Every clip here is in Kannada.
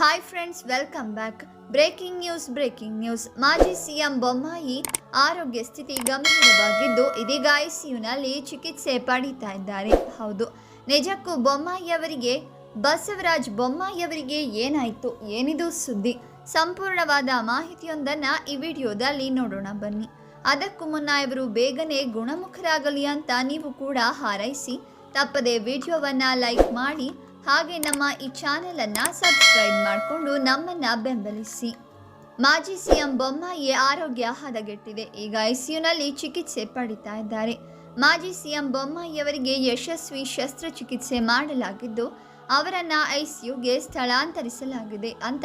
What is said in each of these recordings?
Hi friends welcome back breaking news breaking news ಮಾಜಿ ಸಿಎಂ ಬೊಮ್ಮಾಯಿ ಆರೋಗ್ಯ ಸ್ಥಿತಿ ಗಂಭೀರವಾಗಿದ್ದು, ಇದೀಗ ಐಸಿಯುನಲ್ಲಿ ಚಿಕಿತ್ಸೆ ಪಡೀತಾ ಇದ್ದಾರೆ. ಹೌದು, ನಿಜಕ್ಕೂ ಬೊಮ್ಮಾಯಿಯವರಿಗೆ ಬಸವರಾಜ್ ಬೊಮ್ಮಾಯಿಯವರಿಗೆ ಏನಾಯಿತು, ಏನಿದು ಸುದ್ದಿ? ಸಂಪೂರ್ಣವಾದ ಮಾಹಿತಿಯೊಂದನ್ನು ಈ ವಿಡಿಯೋದಲ್ಲಿ ನೋಡೋಣ, ಬನ್ನಿ. ಅದಕ್ಕೂ ಮುನ್ನ ಇವರು ಬೇಗನೆ ಗುಣಮುಖರಾಗಲಿ ಅಂತ ನೀವು ಕೂಡ ಹಾರೈಸಿ, ತಪ್ಪದೆ ವಿಡಿಯೋವನ್ನು ಲೈಕ್ ಮಾಡಿ ಹಾಗೆ ನಮ್ಮ ಈ ಚಾನೆಲ್ ಅನ್ನ ಸಬ್ಸ್ಕ್ರೈಬ್ ಮಾಡಿಕೊಂಡು ನಮ್ಮನ್ನ ಬೆಂಬಲಿಸಿ. ಮಾಜಿ ಸಿಎಂ ಬೊಮ್ಮಾಯಿ ಆರೋಗ್ಯ ಹದಗೆಟ್ಟಿದೆ. ಈಗ ಐಸಿಯುನಲ್ಲಿ ಚಿಕಿತ್ಸೆ ಪಡಿತಾ ಇದ್ದಾರೆ. ಮಾಜಿ ಸಿಎಂ ಬೊಮ್ಮಾಯಿ ಅವರಿಗೆ ಯಶಸ್ವಿ ಶಸ್ತ್ರಚಿಕಿತ್ಸೆ ಮಾಡಲಾಗಿದ್ದು, ಅವರನ್ನು ಐಸಿಯುಗೆ ಸ್ಥಳಾಂತರಿಸಲಾಗಿದೆ ಅಂತ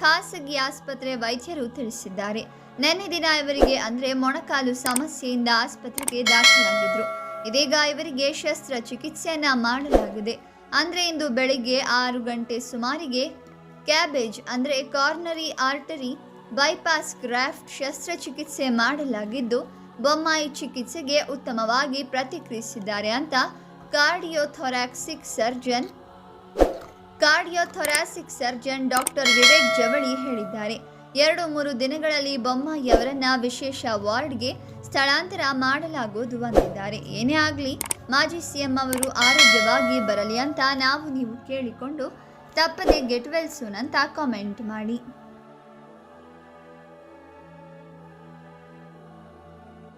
ಖಾಸಗಿ ಆಸ್ಪತ್ರೆ ವೈದ್ಯರು ತಿಳಿಸಿದ್ದಾರೆ. ನಿನ್ನೆ ದಿನ ಇವರಿಗೆ ಅಂದ್ರೆ ಮೊಣಕಾಲು ಸಮಸ್ಯೆಯಿಂದ ಆಸ್ಪತ್ರೆಗೆ ದಾಖಲಾಗಿದ್ರು. ಇದೀಗ ಇವರಿಗೆ ಶಸ್ತ್ರಚಿಕಿತ್ಸೆಯನ್ನು ಮಾಡಲಾಗಿದೆ. ಅಂದ್ರೆ ಇಂದು ಬೆಳಿಗ್ಗೆ ಆರು ಗಂಟೆ ಸುಮಾರಿಗೆ ಕ್ಯಾಬೇಜ್, ಅಂದರೆ ಕಾರ್ನರಿ ಆರ್ಟರಿ ಬೈಪಾಸ್ ಗ್ರಾಫ್ಟ್ ಶಸ್ತ್ರಚಿಕಿತ್ಸೆ ಮಾಡಲಾಗಿದ್ದು, ಬೊಮ್ಮಾಯಿ ಚಿಕಿತ್ಸೆಗೆ ಉತ್ತಮವಾಗಿ ಪ್ರತಿಕ್ರಿಯಿಸಿದ್ದಾರೆ ಅಂತ cardiothoracic surgeon cardiothoracic surgeon doctor Vivek Javali ಹೇಳಿದ್ದಾರೆ. ಎರಡು ಮೂರು ದಿನಗಳಲ್ಲಿ ಬೊಮ್ಮಾಯಿ ಅವರನ್ನ ವಿಶೇಷ ವಾರ್ಡ್ಗೆ ಸ್ಥಳಾಂತರ ಮಾಡಲಾಗುವುದು ಅಂದಿದ್ದಾರೆ. ಏನೇ ಆಗಲಿ, ಮಾಜಿ ಸಿಎಂ ಅವರು ಆರೋಗ್ಯವಾಗಿ ಬರಲಿ ಅಂತ ನಾವು ನೀವು ಕೇಳಿಕೊಂಡು ತಪ್ಪದೆ ಗೆಟ್ ವೆಲ್ ಸೂನ್ ಅಂತ ಕಾಮೆಂಟ್ ಮಾಡಿ.